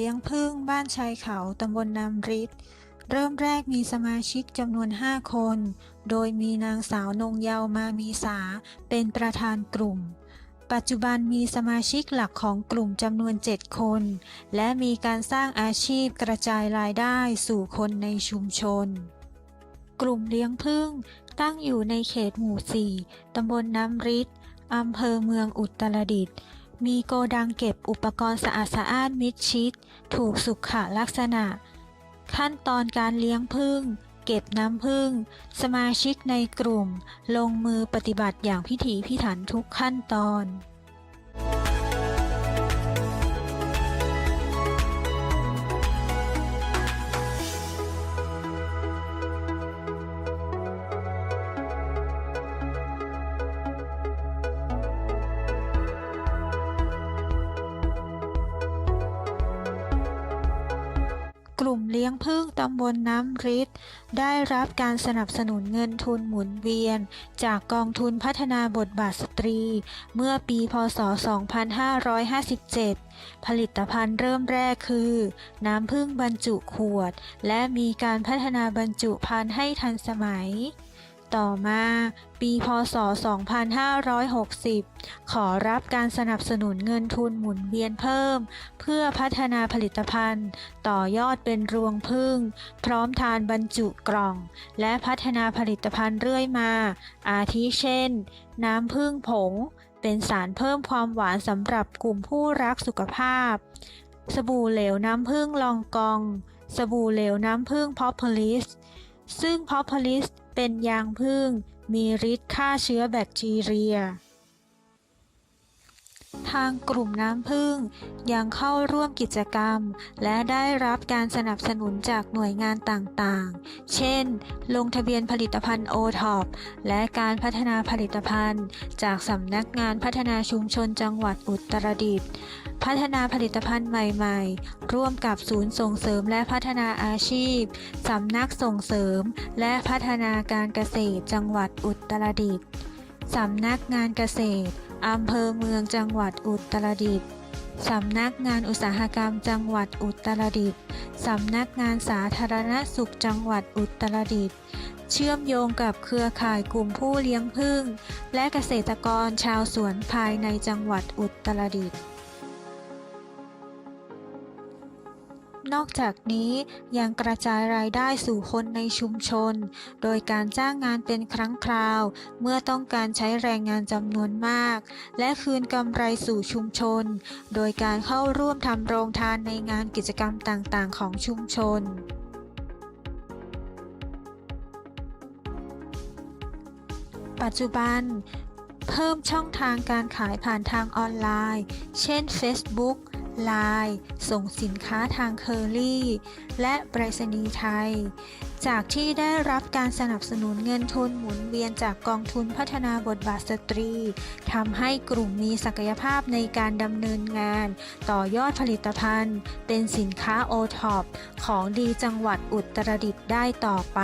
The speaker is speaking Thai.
ลี้ยงผึ้งบ้านชายเขาตำบลนามริดเริ่มแรกมีสมาชิกจำนวน 5 คน โดยมีนางสาวนงเยาวมามีสาเป็นประธานกลุ่ม ปัจจุบันมีสมาชิกหลักของกลุ่มจำนวน 7 คน และมีการสร้างอาชีพกระจายรายได้สู่คนในชุมชน กลุ่มเลี้ยงผึ้งตั้งอยู่ในเขตหมู่ 4 ตำบลน้ำริดอำเภอเมืองอุตรดิตถ์ มีโกดังเก็บอุปกรณ์สะอาดสะอ้านมิดชิด ถูกสุขลักษณะ ขั้นตอนการเลี้ยงผึ้งเก็บน้ำผึ้งสมาชิกในกลุ่ม ลงมือปฏิบัติอย่างพิถีพิถันทุกขั้นตอน ลุ่มเลี้ยงพึ่งตำบลน้ำริดได้รับการสนับสนุนเงินทุนหมุนเวียน จากกองทุนพัฒนาบทบาทสตรี เมื่อปีพศ 2557 ผลิตภัณฑ์เริ่มแรกคือ น้ำพึ่งบรรจุขวด และมีการพัฒนาบรรจุภัณฑ์ให้ทันสมัย ต่อมาปีพศ 2560 ขอรับการสนับสนุนเงินทุนหมุนเวียนเพิ่ม เพื่อพัฒนาผลิตภัณฑ์ ต่อยอดเป็นรวงพึ่ง พร้อมทานบรรจุกล่อง และพัฒนาผลิตภัณฑ์เรื่อยมา อาทิเช่น น้ำผึ้งผง เป็นสารเพิ่มความหวานสำหรับกลุ่มผู้รักสุขภาพ สบู่เหลวน้ำผึ้งลองกอง สบู่เหลวน้ำผึ้งพอพลิสซึ่งพอพลิส เป็นยางพึ่ง มีฤทธิ์ฆ่าเชื้อแบคทีเรีย ทางกลุ่มน้ำผึ้งยังเข้าร่วมกิจกรรม และได้รับการสนับสนุนจากหน่วยงานต่างๆ เช่น ลงทะเบียนผลิตภัณฑ์โอท็อปและการพัฒนาผลิตภัณฑ์ จากสำนักงานพัฒนาชุมชนจังหวัดอุตรดิตถ์พัฒนาผลิตภัณฑ์ใหม่ๆ ร่วมกับศูนย์ส่งเสริมและพัฒนาอาชีพ สำนักส่งเสริม และพัฒนาการเกษตรจังหวัดอุตรดิตถ์สำนักงานเกษตร อำเภอเมืองจังหวัดอุตรดิตถ์สำนักงานอุตสาหกรรมจังหวัดอุตรดิตถ์สำนักงานสาธารณสุขจังหวัดอุตรดิตถ์เชื่อมโยงกับเครือข่ายกลุ่มผู้เลี้ยงผึ้งและเกษตรกรชาวสวนภายในจังหวัดอุตรดิตถ์ นอกจากนี้ยังกระจายรายได้สู่คนในชุมชน โดยการจ้างงานเป็นครั้งคราว เมื่อต้องการใช้แรงงานจำนวนมาก และคืนกำไรสู่ชุมชน โดยการเข้าร่วมทำโรงทานในงานกิจกรรมต่างๆ ของชุมชนปัจจุบัน เพิ่มช่องทางการขายผ่านทางออนไลน์ เช่น Facebook Line ส่งสินค้าทางเคอรี่และไปรษณีย์ไทย จากที่ได้รับการสนับสนุนเงินทุนหมุนเวียนจากกองทุนพัฒนาบทบาทสตรีทำให้กลุ่มมีศักยภาพในการดำเนินงาน ต่อยอดผลิตภัณฑ์ เป็นสินค้าโอท็อปของดีจังหวัดอุตรดิตถ์ได้ต่อไป